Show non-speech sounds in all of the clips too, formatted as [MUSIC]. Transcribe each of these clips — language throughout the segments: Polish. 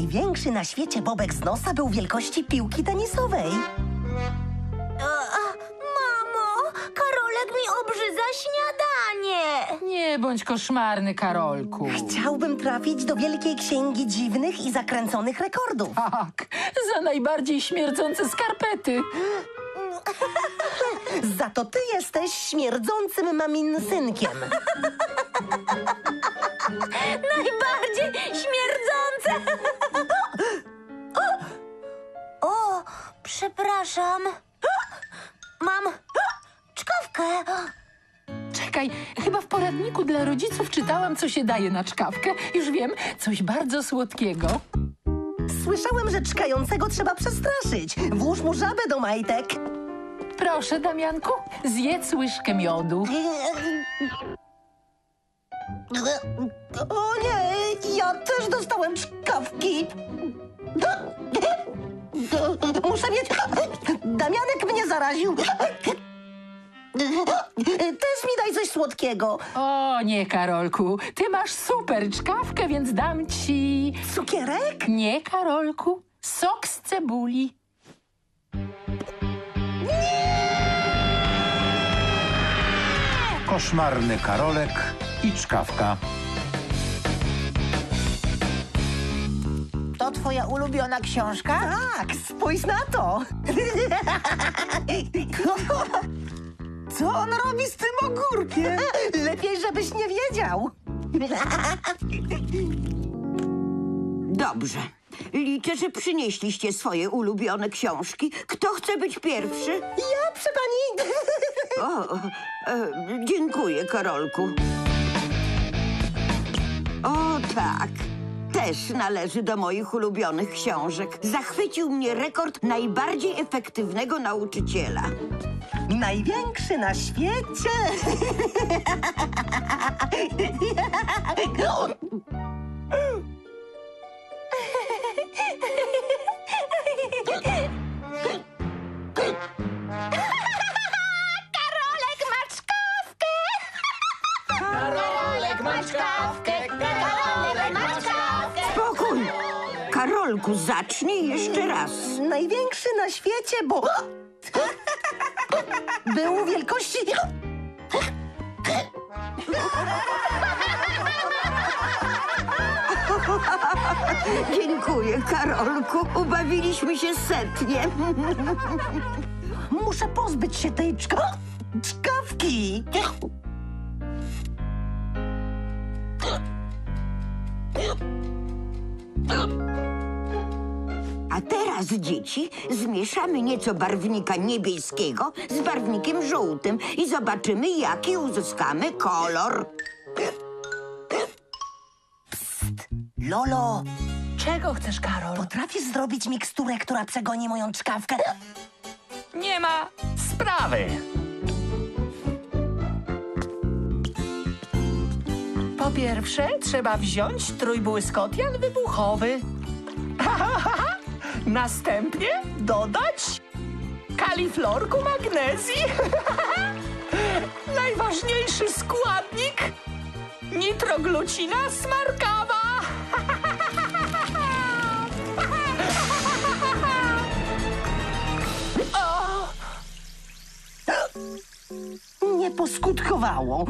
Największy na świecie bobek z nosa był wielkości piłki tenisowej. Mamo, Karolek mi obrzydza śniadanie. Nie bądź koszmarny, Karolku. Chciałbym trafić do Wielkiej Księgi Dziwnych i Zakręconych Rekordów. Tak, za najbardziej śmierdzące skarpety. Za to ty jesteś śmierdzącym maminsynkiem. [LAUGHS] Najbardziej śmierdzące. Przepraszam. Mam czkawkę. Czekaj, chyba w poradniku dla rodziców czytałam, co się daje na czkawkę. Już wiem, coś bardzo słodkiego. Słyszałem, że czkającego trzeba przestraszyć. Włóż mu żabę do majtek. Proszę, Damianku, zjedz łyżkę miodu. O nie, ja też dostałem czkawki. Muszę mieć... Damianek mnie zaraził. Też mi daj coś słodkiego. O nie, Karolku, ty masz super czkawkę, więc dam ci... Cukierek? Nie, Karolku, sok z cebuli. Koszmarny Karolek i czkawka. Twoja ulubiona książka? Tak, spójrz na to. [LAUGHS] Co on robi z tym ogórkiem? Lepiej, żebyś nie wiedział. Dobrze. Liczę, że przynieśliście swoje ulubione książki. Kto chce być pierwszy? Ja, przy pani... O, e, dziękuję, Karolku. O, tak. Też należy do moich ulubionych książek. Zachwycił mnie rekord najbardziej efektywnego nauczyciela. Największy na świecie. Karolek ma czkawkę. Karolku, zacznij jeszcze raz. Największy na świecie, bo... Był wielkości... Dziękuję, Karolku. Ubawiliśmy się setnie. Muszę pozbyć się tej czka... czkawki. Teraz, dzieci, zmieszamy nieco barwnika niebieskiego z barwnikiem żółtym i zobaczymy, jaki uzyskamy kolor. Lolo, Czego chcesz, Karol? potrafisz zrobić miksturę, która przegoni moją czkawkę? Nie ma sprawy. Po pierwsze, trzeba wziąć trójbłyskotian wybuchowy. [LAUGHS] Następnie dodać kaliflorku magnezji. [LAUGHS] Najważniejszy składnik nitroglucina smarkawa. [LAUGHS] Nie poskutkowało.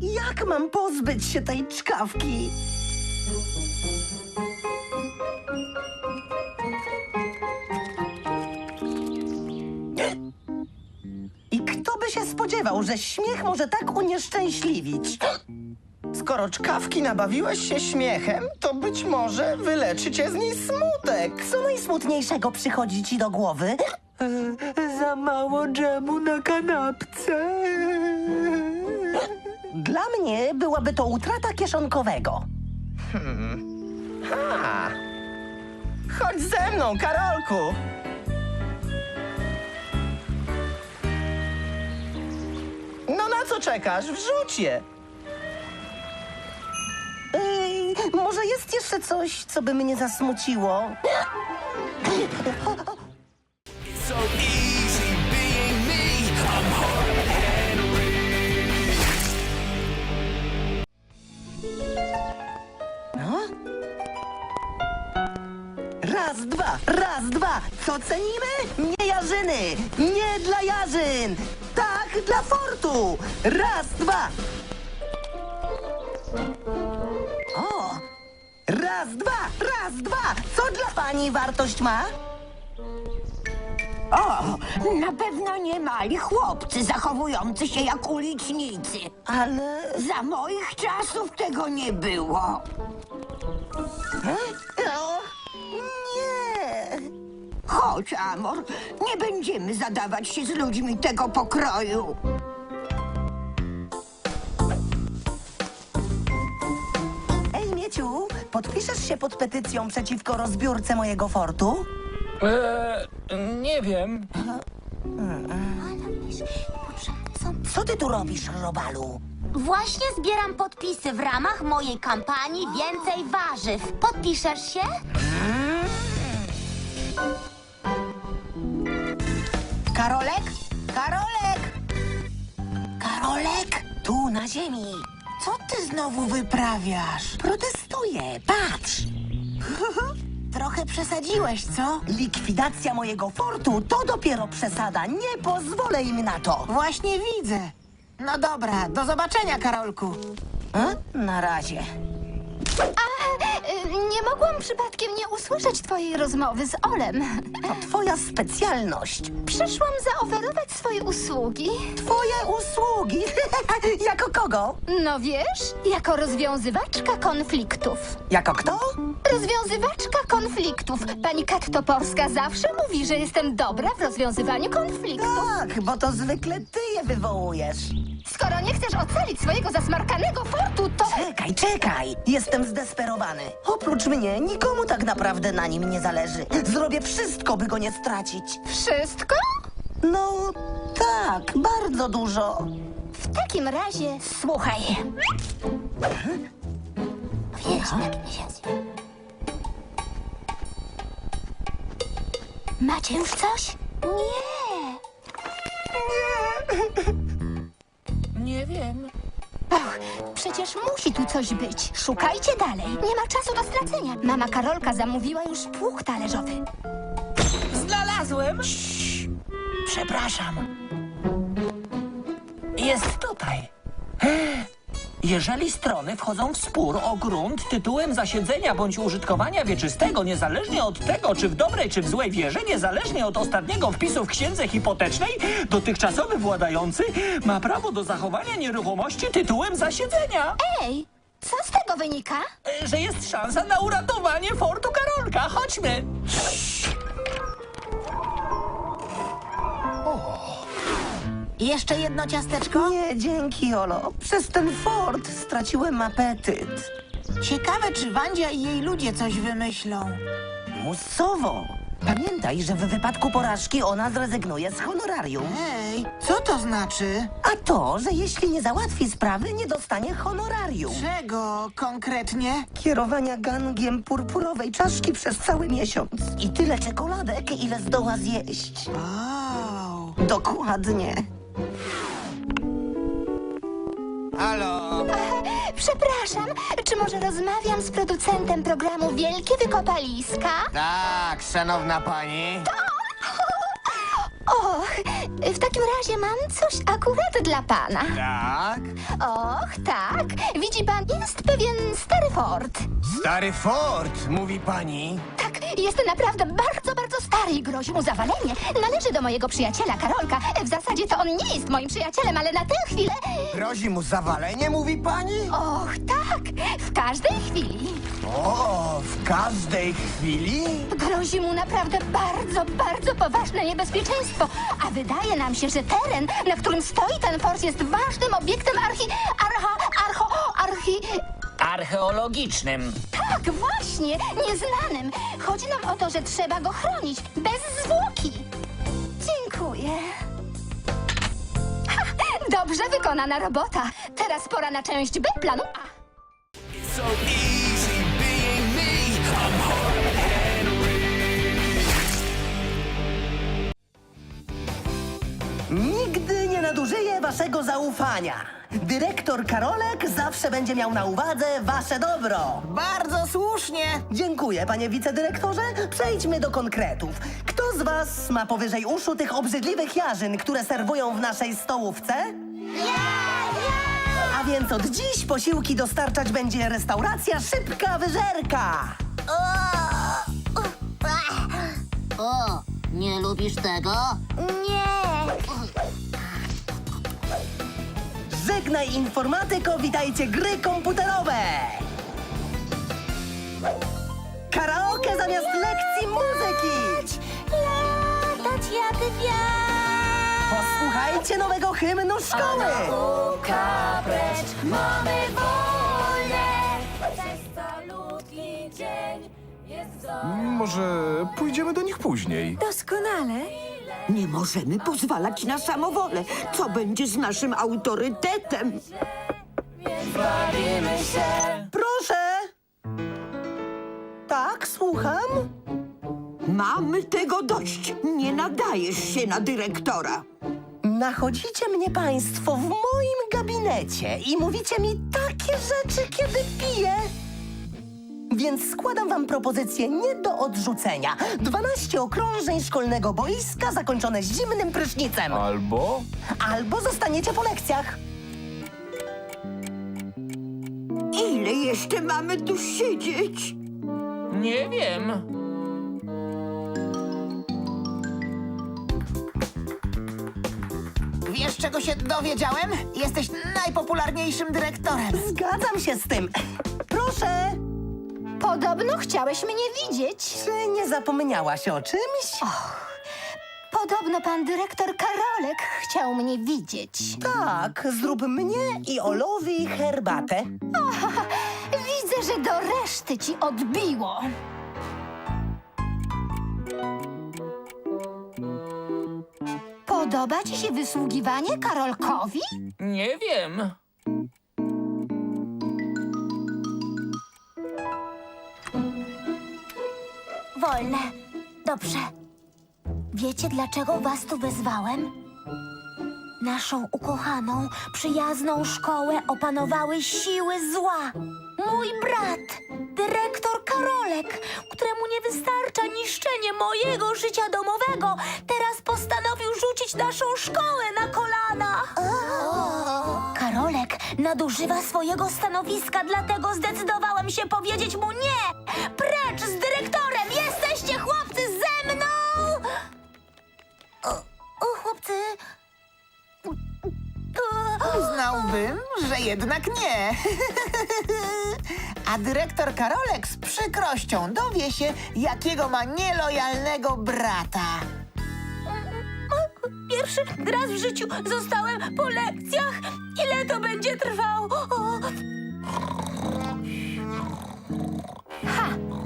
Jak mam pozbyć się tej czkawki? Że śmiech może tak unieszczęśliwić? Skoro czkawki nabawiłeś się śmiechem, to być może wyleczy cię z niej smutek. Co najsmutniejszego przychodzi ci do głowy? Za mało dżemu na kanapce. Dla mnie byłaby to utrata kieszonkowego. Chodź ze mną, Karolku. No na co czekasz? Wrzuć je. Ej, może jest jeszcze coś, co by mnie zasmuciło? No? Raz, dwa, raz, dwa. Co cenimy? Nie jarzyny. Nie dla jarzyn. Dla fortu. Raz, dwa. O! Raz, dwa, raz, dwa. Co dla pani wartość ma? O, na pewno nie mali chłopcy zachowujący się jak ulicznicy. Ale... Za moich czasów tego nie było. Chodź, Amor, nie będziemy zadawać się z ludźmi tego pokroju. Ej, Mieciu, podpiszesz się pod petycją przeciwko rozbiórce mojego fortu? Eee, nie wiem. Co ty tu robisz, Robalu? Właśnie zbieram podpisy w ramach mojej kampanii Więcej Warzyw. Podpiszesz się? Karolek? Karolek! Karolek? Tu, na ziemi. Co ty znowu wyprawiasz? Protestuję, patrz. [LAUGHS] Trochę przesadziłeś, co? Likwidacja mojego fortu to dopiero przesada. Nie pozwolę im na to. Właśnie widzę. No dobra, do zobaczenia, Karolku. E? Na razie. y, Nie mogłam przypadkiem nie usłyszeć twojej rozmowy z Olem. To twoja specjalność. Przyszłam zaoferować swoje usługi. Twoje usługi. [LAUGHS] jako kogo? No wiesz, jako rozwiązywaczka konfliktów. Jako kto? Rozwiązywaczka konfliktów. Pani Kat Toporska zawsze mówi, że jestem dobra w rozwiązywaniu konfliktów. Tak, bo to zwykle ty je wywołujesz. Skoro nie chcesz ocalić swojego zasmarkanego fortu, to... Czekaj, czekaj! Jestem zdesperowany. Oprócz mnie nikomu tak naprawdę na nim nie zależy. Zrobię wszystko, by go nie stracić. Wszystko? No tak, bardzo dużo. W takim razie słuchaj. Wiesz, tak nie się Macie już coś? Nie. Nie wiem. Och, przecież musi tu coś być. Szukajcie dalej. Nie ma czasu do stracenia. Mama Karolka zamówiła już pług talerzowy. Znalazłem. Przepraszam. Jest tutaj. Jeżeli strony wchodzą w spór o grunt tytułem zasiedzenia bądź użytkowania wieczystego, niezależnie od tego, czy w dobrej, czy w złej wierze, niezależnie od ostatniego wpisu w księdze hipotecznej, dotychczasowy władający ma prawo do zachowania nieruchomości tytułem zasiedzenia. Ej, co z tego wynika? E, Że jest szansa na uratowanie fortu Karolka. Chodźmy. Jeszcze jedno ciasteczko? Nie, dzięki, Olo. Przez ten fort straciłem apetyt. Ciekawe, czy Wandzia i jej ludzie coś wymyślą. Musowo. Pamiętaj, że w wypadku porażki ona zrezygnuje z honorarium. Ej, co to znaczy? A to, że jeśli nie załatwi sprawy, nie dostanie honorarium. Czego konkretnie? Kierowania gangiem purpurowej czaszki przez cały miesiąc. I tyle czekoladek, ile zdoła zjeść. Wow. Dokładnie. Halo? [LAUGHS] Przepraszam, czy może rozmawiam z producentem programu Wielkie Wykopaliska? Tak, szanowna pani. [LAUGHS] Och, w takim razie mam coś akurat dla pana. Tak? Och, tak. Widzi pan, jest pewien stary fort. Stary Ford, mówi pani. Tak, jest naprawdę bardzo, bardzo stary i grozi mu zawalenie. Należy do mojego przyjaciela Karolka. W zasadzie to on nie jest moim przyjacielem, ale na tę chwilę... Grozi mu zawalenie, mówi pani? Och, tak, w każdej chwili. O, w każdej chwili? Grozi mu naprawdę bardzo, bardzo poważne niebezpieczeństwo. A wydaje nam się, że teren, na którym stoi ten fort, jest ważnym obiektem archi... archa... archo... archi... Archeologicznym. Tak, właśnie, nieznanym. Chodzi nam o to, że trzeba go chronić, bez zwłoki. Dziękuję. Ha, dobrze wykonana robota. Teraz pora na część B planu A. nie nadużyję waszego zaufania. Dyrektor Karolek zawsze będzie miał na uwadze wasze dobro. Bardzo słusznie. Dziękuję, panie wicedyrektorze. Przejdźmy do konkretów. Kto z was ma powyżej uszu tych obrzydliwych jarzyn, które serwują w naszej stołówce? A więc od dziś posiłki dostarczać będzie restauracja Szybka Wyżerka. O, nie lubisz tego? Nie. Żegnaj informatyko, witajcie gry komputerowe! Karaoke zamiast lekcji muzyki! Latać jak wiatr. Posłuchajcie nowego hymnu szkoły! Nauka precz, mamy wolne. Przez calutki dzień jest Może pójdziemy do nich później. Doskonale. Nie możemy pozwalać na samowolę. Co będzie z naszym autorytetem? Bawimy się. Proszę! Tak, słucham? Mamy tego dość. Nie nadajesz się na dyrektora. Nachodzicie mnie państwo w moim gabinecie i mówicie mi takie rzeczy, kiedy piję. Więc składam wam propozycję nie do odrzucenia. 12 okrążeń szkolnego boiska zakończone zimnym prysznicem. Albo Albo zostaniecie po lekcjach. Ile jeszcze mamy tu siedzieć? Nie wiem. Wiesz, czego się dowiedziałem? Jesteś najpopularniejszym dyrektorem. Zgadzam się z tym. Proszę, Podobno chciałeś mnie widzieć. czy nie zapomniałaś o czymś? Podobno pan dyrektor Karolek chciał mnie widzieć. Tak, zrób mnie i Olowi herbatę. [LAUGHS] Widzę, że do reszty ci odbiło. Podoba ci się wysługiwanie Karolkowi? Nie wiem. Wolne. Dobrze. Wiecie, dlaczego was tu wezwałem? Naszą ukochaną, przyjazną szkołę opanowały siły zła. Mój brat, dyrektor Karolek, któremu nie wystarcza niszczenie mojego życia domowego, teraz postanowił rzucić naszą szkołę na kolana. Karolek nadużywa swojego stanowiska, dlatego zdecydowałem się powiedzieć mu nie! Precz z Uznałbym, że jednak nie. [LAUGHS] A dyrektor Karolek z przykrością dowie się, jakiego ma nielojalnego brata. Pierwszy raz w życiu zostałem po lekcjach. Ile to będzie trwało? O.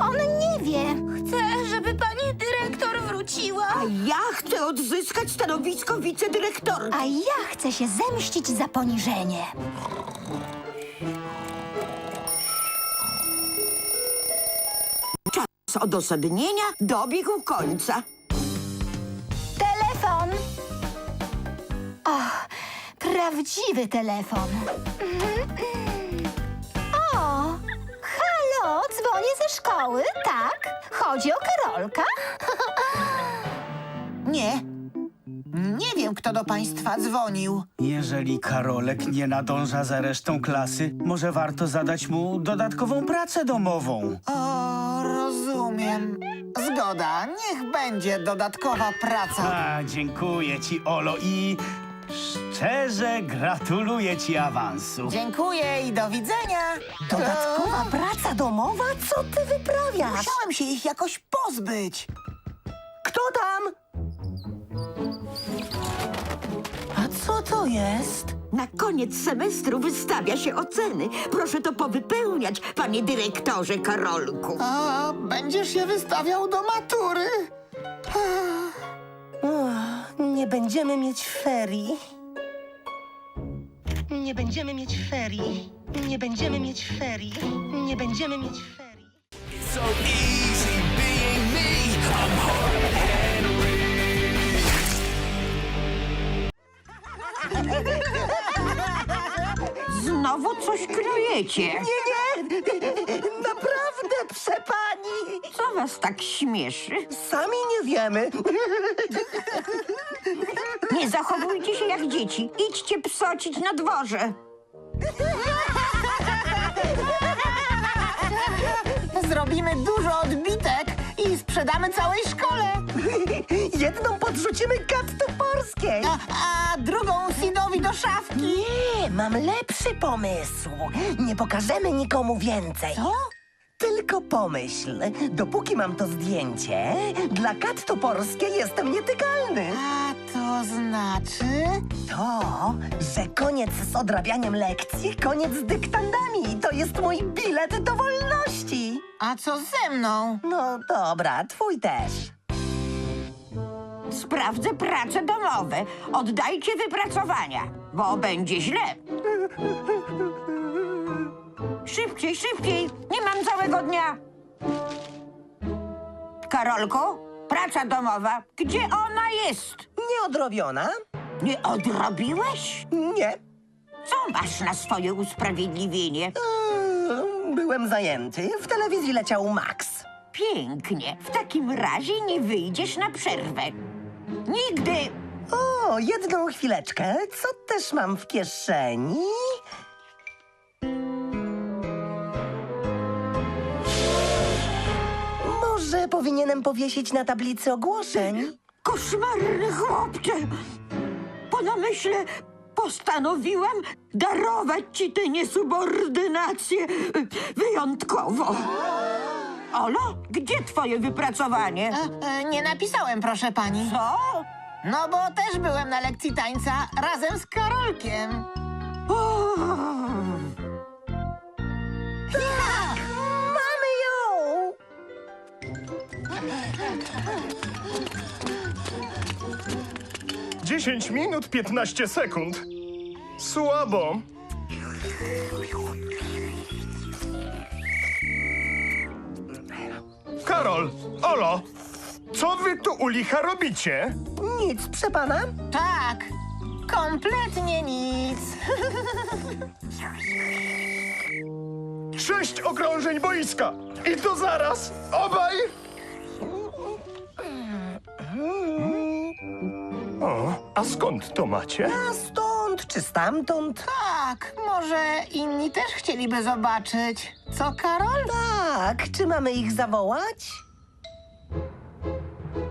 On nie wie. Chcę, żeby pani dyrektor wróciła. A ja chcę odzyskać stanowisko wicedyrektora. A ja chcę się zemścić za poniżenie. Czas odosobnienia dobiegł końca. Telefon. O, prawdziwy telefon. [LAUGHS] dzwonię ze szkoły, tak? Chodzi o Karolka? [LAUGHS] Nie. Nie wiem, kto do państwa dzwonił. Jeżeli Karolek nie nadąża za resztą klasy, może warto zadać mu dodatkową pracę domową. O, rozumiem. Zgoda, niech będzie dodatkowa praca. A, dziękuję ci, Olo, i szczerze gratuluję ci awansu. Dziękuję i do widzenia. Dodatkowa praca domowa? Co ty wyprawiasz? Musiałem się ich jakoś pozbyć. Kto tam? A co to jest? Na koniec semestru wystawia się oceny. Proszę to powypełniać, panie dyrektorze Karolku. A, będziesz się wystawiał do matury. Nie będziemy mieć ferii. Nie będziemy mieć ferii. Nie będziemy mieć ferii. Nie będziemy mieć ferii. It's so easy being me. I'm Znowu coś kryjecie. Nie, nie! Naprawdę! Przepani! Co was tak śmieszy? Sami nie wiemy. Nie zachowujcie się jak dzieci. Idźcie psocić na dworze. Zrobimy dużo odbitek i sprzedamy całej szkole. Jedną podrzucimy kat toporskiej. A, a drugą Sidowi do szafki. Nie, mam lepszy pomysł. Nie pokażemy nikomu więcej. Co? Tylko pomyśl, dopóki mam to zdjęcie, dla kat toporskiej jestem nietykalny. A to znaczy... To, że koniec z odrabianiem lekcji, koniec z dyktandami. To jest mój bilet do wolności. A co ze mną? No dobra, twój też. Sprawdzę prace domowe. Oddajcie wypracowania, bo będzie źle. [LAUGHS] Szybciej, szybciej. Nie mam całego dnia. Karolko, praca domowa. Gdzie ona jest? Nieodrobiona? Nie odrobiłeś? Nie. Co masz na swoje usprawiedliwienie? Eee, Byłem zajęty. W telewizji leciał Max. Pięknie. W takim razie nie wyjdziesz na przerwę. Nigdy. O, jedną chwileczkę. Co też mam w kieszeni? Może powinienem powiesić na tablicy ogłoszeń? Koszmarny chłopcze! Po namyśle postanowiłam darować ci tę niesubordynację wyjątkowo. Olo, gdzie twoje wypracowanie? E, e, nie napisałem, proszę pani. Co? No bo też byłem na lekcji tańca razem z Karolkiem. 10 minut 15 sekund. Słabo. Karol, Olo, co wy tu u licha robicie? Nic, przepana? Tak, kompletnie nic. Sześć okrążeń boiska! I to zaraz! Obaj! A skąd to macie? A stąd czy stamtąd? Tak, może inni też chcieliby zobaczyć. Co, Karol? Tak, czy mamy ich zawołać?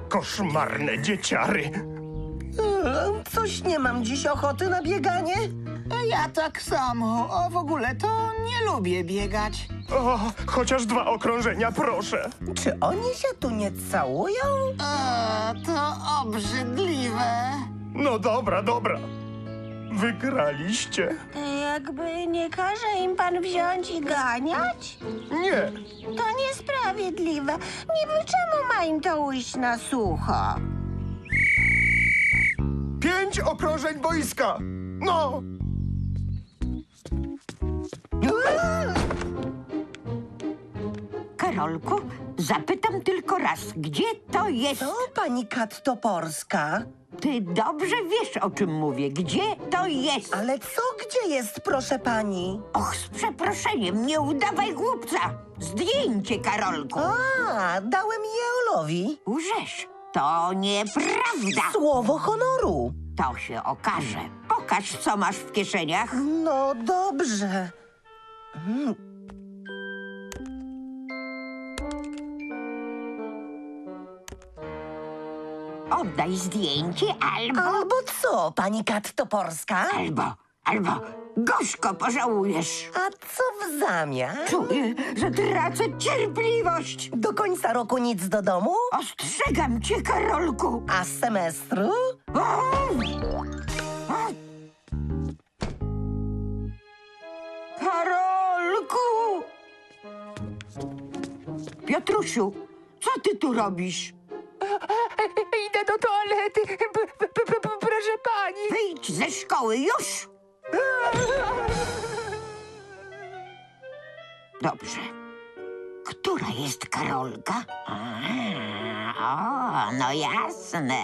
Koszmarne dzieciary. Eee, Coś nie mam dziś ochoty na bieganie. Ja tak samo. O, w ogóle to nie lubię biegać. O, chociaż dwa okrążenia, proszę. Czy oni się tu nie całują? E, to obrzydliwe. No dobra, dobra. Wygraliście. Jakby nie każe im pan wziąć i ganiać? Nie. To niesprawiedliwe. Niby czemu ma im to ujść na sucho? Pięć okrążeń boiska. No. Karolku, zapytam tylko raz, gdzie to jest? To pani Kat Toporska. Ty dobrze wiesz, o czym mówię. Gdzie to jest? Ale co gdzie jest, proszę pani? Och, z przeproszeniem, nie udawaj głupca. Zdjęcie, Karolku. A, dałem je Olowi. Łżesz. To nieprawda. Słowo honoru. To się okaże. Pokaż, co masz w kieszeniach. No dobrze. Oddaj zdjęcie albo... Albo co, pani Kat Toporska? Albo, albo gorzko pożałujesz. A co w zamian? Czuję, że tracę cierpliwość. Do końca roku nic do domu? Ostrzegam cię, Karolku. A z semestru? O! O! Karolku! Piotrusiu, co ty tu robisz? Idę do toalety, p- p- p- p- proszę pani. Wyjdź ze szkoły już! Dobrze. Która jest Karolka? O, no jasne.